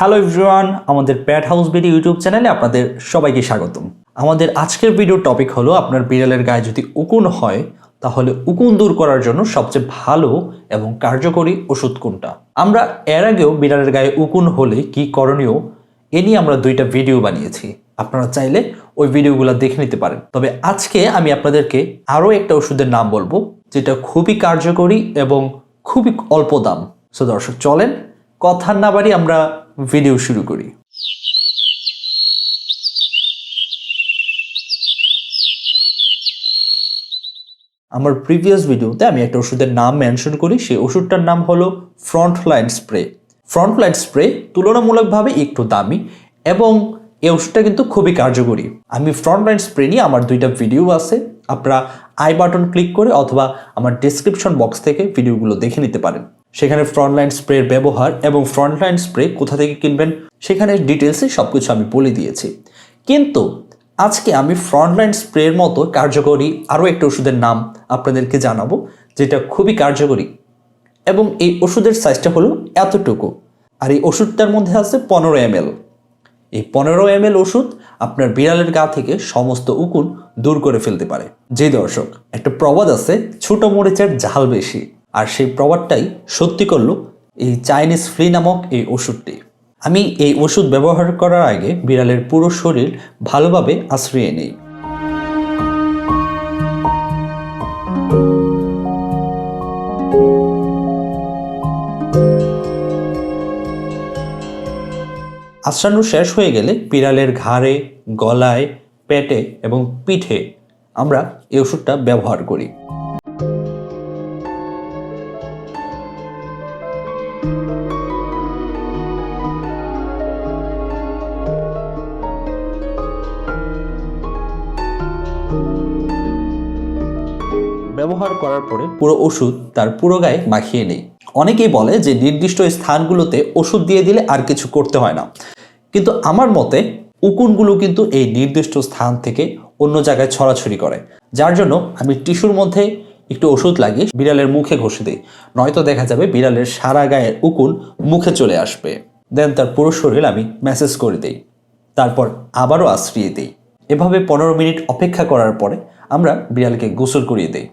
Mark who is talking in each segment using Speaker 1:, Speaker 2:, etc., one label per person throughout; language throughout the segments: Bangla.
Speaker 1: হ্যালো এভরিওয়ান আমাদের প্যাট হাউস বিডি ইউটিউব চ্যানেলে আপনাদের সবাইকে স্বাগতম। আমাদের আজকের ভিডিও টপিক হলো আপনার বিড়ালের গায়ে যদি উকুন হয়, তাহলে উকুন দূর করার জন্য সবচেয়ে ভালো এবং কার্যকরী ওষুধ কোনটা? আমরা এর আগেও বিড়ালের গায়ে উকুন হলে কি করণীয়, এ নিয়ে আমরা দুইটা ভিডিও বানিয়েছি। আপনারা চাইলে ওই ভিডিওগুলো দেখে নিতে পারেন। তবে আজকে আমি আপনাদেরকে আরও একটা ওষুধের নাম বলব, যেটা খুবই কার্যকরী এবং খুবই অল্প দাম। সো দর্শক, চলেন, কথা না বাড়ি আমরা ভিডিও শুরু করি। আমার প্রিভিয়াস ভিডিওতে আমি একটা ওষুধের নাম মেনশন করি, সেই ওষুধটার নাম হলো ফ্রন্টলাইন স্প্রে ফ্রন্টলাইন স্প্রে তুলনামূলকভাবে একটু দামি এবং এই ওষুধটা কিন্তু খুবই কার্যকরী। আমি ফ্রন্টলাইন স্প্রে নিয়ে আমার দুইটা ভিডিও আছে, আপনারা আই বাটন ক্লিক করে অথবা আমার ডিসক্রিপশন বক্স থেকে ভিডিওগুলো দেখে নিতে পারেন। সেখানে ফ্রন্টলাইন স্প্রের ব্যবহার এবং ফ্রন্টলাইন স্প্রে কোথা থেকে কিনবেন সেখানে ডিটেলসে সব কিছু আমি বলে দিয়েছি। কিন্তু আজকে আমি ফ্রন্টলাইন স্প্রের মতো কার্যকরী আরও একটা ওষুধের নাম আপনাদেরকে জানাব, যেটা খুবই কার্যকরী। এবং এই ওষুধের সাইজটা হলো এতটুকু। আর এই ওষুধটার মধ্যে আছে পনেরো এম এই পনেরো এম ওষুধ আপনার বিড়ালের গা থেকে সমস্ত উকুন দূর করে ফেলতে পারে। যে দর্শক, একটা প্রবাদ আছে, ছোট মরিচের ঝাল বেশি। আর সেই প্রবাদটাই সত্যি করল এই চাইনিজ ফ্লি নামক এই ওষুধটি। আমি এই ওষুধ ব্যবহার করার আগে বিড়ালের পুরো শরীর ভালোভাবে আশ্রয়ে নেই। আশ্রানো শেষ হয়ে গেলে বিড়ালের ঘাড়ে, গলায়, পেটে এবং পিঠে আমরা এই ওষুধটা ব্যবহার করি। ব্যবহার করার পরে পুরো ওষুধ তার পুরো গায়ে মাখিয়ে নেই। অনেকেই বলে যে নির্দিষ্ট স্থানগুলোতে ওষুধ দিয়ে দিলে আর কিছু করতে হয় না। কিন্তু আমার মতে উকুনগুলো কিন্তু এই নির্দিষ্ট স্থান থেকে অন্য জায়গায় ছড়াছড়ি করে। যার জন্য আমি টিস্যুর মধ্যে একটু ওষুধ লাগিয়ে বিড়ালের মুখে ঘষে দিই। নয়তো দেখা যাবে বিড়ালের সারা গায়ের উকুন মুখে চলে আসবে। দেন তার পুরো শরীর আমি মেসেজ করে দিই। তারপর আবারও আশ্রিয়ে দিই। এভাবে পনেরো মিনিট অপেক্ষা করার পরে আমরা বিড়ালকে গোসল করিয়ে দিই।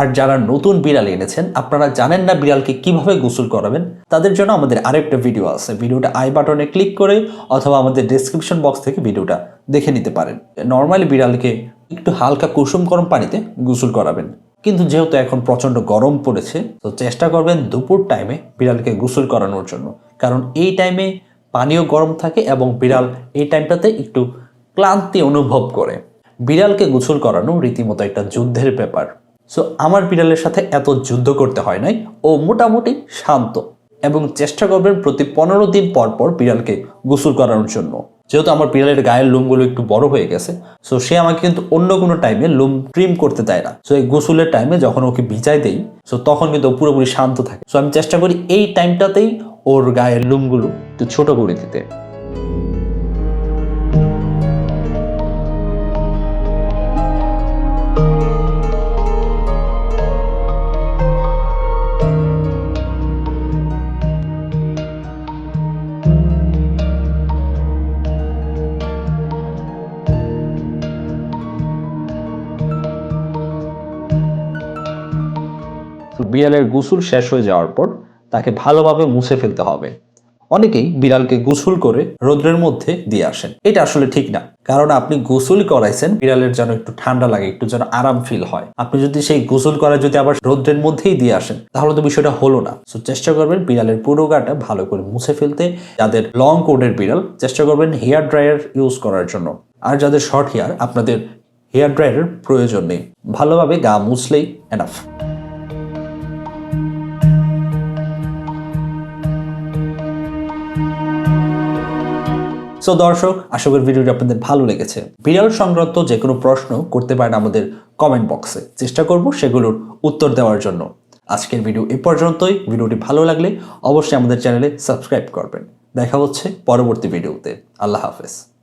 Speaker 1: আর যারা নতুন বিড়াল এনেছেন, আপনারা জানেন না বিড়ালকে কীভাবে গোসল করাবেন? তাদের জন্য আমাদের আরেকটা ভিডিও আছে। ভিডিওটা আই বাটনে ক্লিক করে অথবা আমাদের ডেসক্রিপশন বক্স থেকে ভিডিওটা দেখে নিতে পারেন। নর্মালি বিড়ালকে একটু হালকা কুসুম গরম পানিতে গোসল করাবেন। কিন্তু যেহেতু এখন প্রচণ্ড গরম পড়েছে, তো চেষ্টা করবেন দুপুর টাইমে বিড়ালকে গোসল করানোর জন্য। কারণ এই টাইমে পানিও গরম থাকে এবং বিড়াল এই টাইমটাতে একটু ক্লান্তি অনুভব করে। বিড়ালকে গোসল করানো রীতিমতো একটা যুদ্ধের ব্যাপার। সো আমার বিড়ালের সাথে এত যুদ্ধ করতে হয় নাই ও মোটামুটি শান্ত এবং চেষ্টা করবেন প্রতি পনেরো দিন পর পর বিড়ালকে গোসল করানোর জন্য। যেহেতু আমার বিড়ালের গায়ের লোমগুলো একটু বড় হয়ে গেছে সো সে আমাকে কিন্তু অন্য কোনো টাইমে লোম ট্রিম করতে দেয় না। সো এই গোসলের টাইমে যখন ওকে ভিজাই দেই সো তখন কিন্তু পুরোপুরি শান্ত থাকে। সো আমি চেষ্টা করি এই টাইমটাতেই ওর গায়ের লোমগুলো একটু ছোট করে দিতে। বিড়ালের গোসল শেষ হয়ে যাওয়ার পর তাকে ভালোভাবে মুছে ফেলতে হবে। অনেকেই বিড়ালকে গোসল করে রোদ্রের মধ্যে দিয়ে আসেন। এটা আসলে ঠিক না, কারণ আপনি গোসল করাইছেন, বিড়ালের যেন একটু ঠান্ডা লাগে, একটু যেন আরাম ফিল হয়। আপনি যদি সেই গোসল করা যদি আবার রোদ্রের মধ্যেই দিয়ে আসেন, তাহলে তো বিষয়টা হলো না। সো চেষ্টা করবেন বিড়ালের পুরো গাটা ভালো করে মুছে ফেলতে, যাদের লং কোডের বিড়াল, চেষ্টা করবেন হেয়ার ড্রায়ার ইউজ করার জন্য। আর যাদের শর্ট হেয়ার আপনাদের হেয়ার ড্রায়ারের প্রয়োজন নেই। ভালোভাবে গা মুছলেই এনাফ সো দর্শক, আশা করি ভিডিওটি আপনাদের ভালো লেগেছে। বিড়াল সংক্রান্ত যে কোনো প্রশ্ন করতে পারেন আমাদের কমেন্ট বক্সে চেষ্টা করব সেগুলোর উত্তর দেওয়ার জন্য। আজকের ভিডিও এ পর্যন্তই। ভিডিওটি ভালো লাগলে অবশ্যই আমাদের চ্যানেলে সাবস্ক্রাইব করবেন। দেখা হচ্ছে পরবর্তী ভিডিওতে। আল্লাহ হাফেজ।